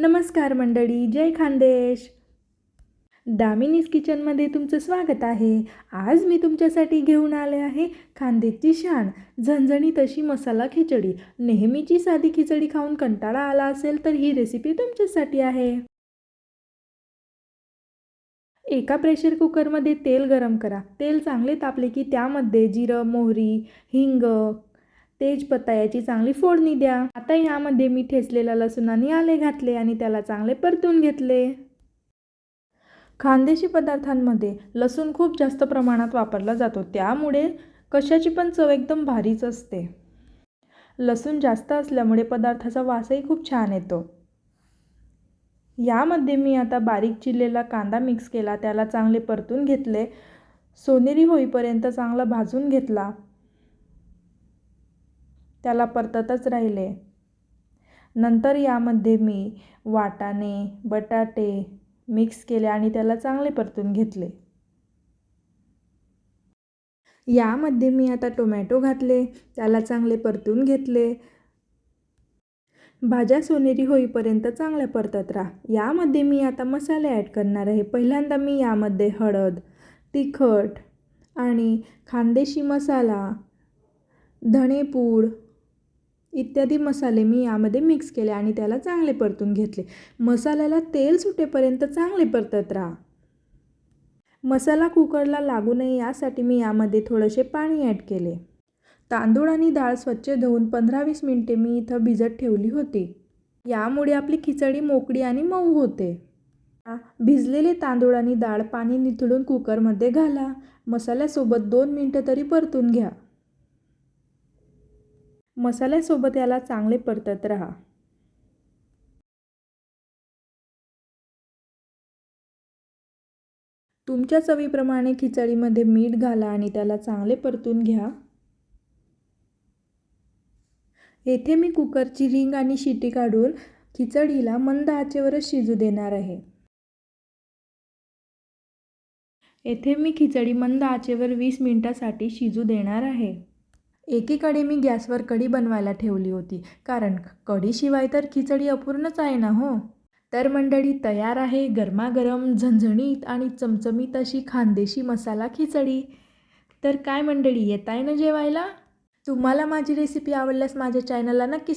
नमस्कार मंडळी जय खानदेश. दामिनीज किचनमध्ये तुमचं स्वागत आहे. आज मी तुमच्यासाठी घेऊन आले आहे खांदेची शान. झणझणीत अशी मसाला खिचडी. नेहमीची साधी खिचडी खाऊन कंटाळा आला असेल तर ही रेसिपी तुमच्यासाठी आहे. एका प्रेशर कुकरमध्ये तेल गरम करा. तेल चांगले तापले की त्यामध्ये जिरं मोहरी हिंग तेजपत्ता याची चांगली फोडणी द्या. आता यामध्ये मी ठेचलेला लसूण आणि आले घातले आणि त्याला चांगले परतून घेतले. खानदेशी पदार्थांमध्ये लसूण खूप जास्त प्रमाणात वापरला जातो. त्यामुळे कशाची पण चव एकदम भारीच असते. लसूण जास्त असल्यामुळे पदार्थाचा वासही खूप छान येतो. यामध्ये मी आता बारीक चिरलेला कांदा मिक्स केला. त्याला चांगले परतून घेतले. सोनेरी होईपर्यंत चांगला भाजून घेतला. त्याला परततच राहिले. नंतर यामध्ये मी वाटाणे बटाटे मिक्स केले आणि त्याला चांगले परतून घेतले. यामध्ये मी आता टोमॅटो घातले त्याला चांगले परतून घेतले. भाज्या सोनेरी होईपर्यंत चांगल्या परतत राहा. यामध्ये मी आता मसाले ॲड करणार आहे. पहिल्यांदा मी यामध्ये हळद तिखट आणि खानदेशी मसाला धणेपूड इत्यादी मसाले मी यामध्ये मिक्स केले आणि त्याला चांगले परतून घेतले. मसाल्याला तेल सुटेपर्यंत चांगले परतत राहा. मसाला कुकरला लागू नये यासाठी मी यामध्ये थोडेसे पाणी ॲड केले. तांदूळ आणि डाळ स्वच्छ धुवून पंधरा वीस मिनटे मी इथं भिजत ठेवली होती. यामुळे आपली खिचडी मोकळी आणि मऊ होते. भिजलेले तांदूळ आणि डाळ पाणी निथळून कुकरमध्ये घाला. मसाल्यासोबत दोन मिनटं तरी परतून घ्या. मसाल्यासोबत याला चांगले परतत राहा. तुमच्या चवीप्रमाणे खिचडीमध्ये मीठ घाला आणि त्याला चांगले परतून घ्या. येथे मी कुकरची रिंग आणि शिटी काढून खिचडीला मंद आचेवरच शिजू देणार आहे. येथे मी खिचडी मंद आचेवर वीस मिनिटासाठी शिजू देणार आहे. एकीकडे मी गॅसवर कढी बनवायला ठेवली होती. कारण कढीशिवाय तर खिचडी अपूर्णच आहे ना हो? तर मंडळी तयार आहे गरमागरम झणझणीत आणि चमचमीत अशी खानदेशी मसाला खिचडी. तर काय मंडळी येत आहे ना जेवायला? तुम्हाला माझी रेसिपी आवडल्यास माझ्या चॅनलला नक्की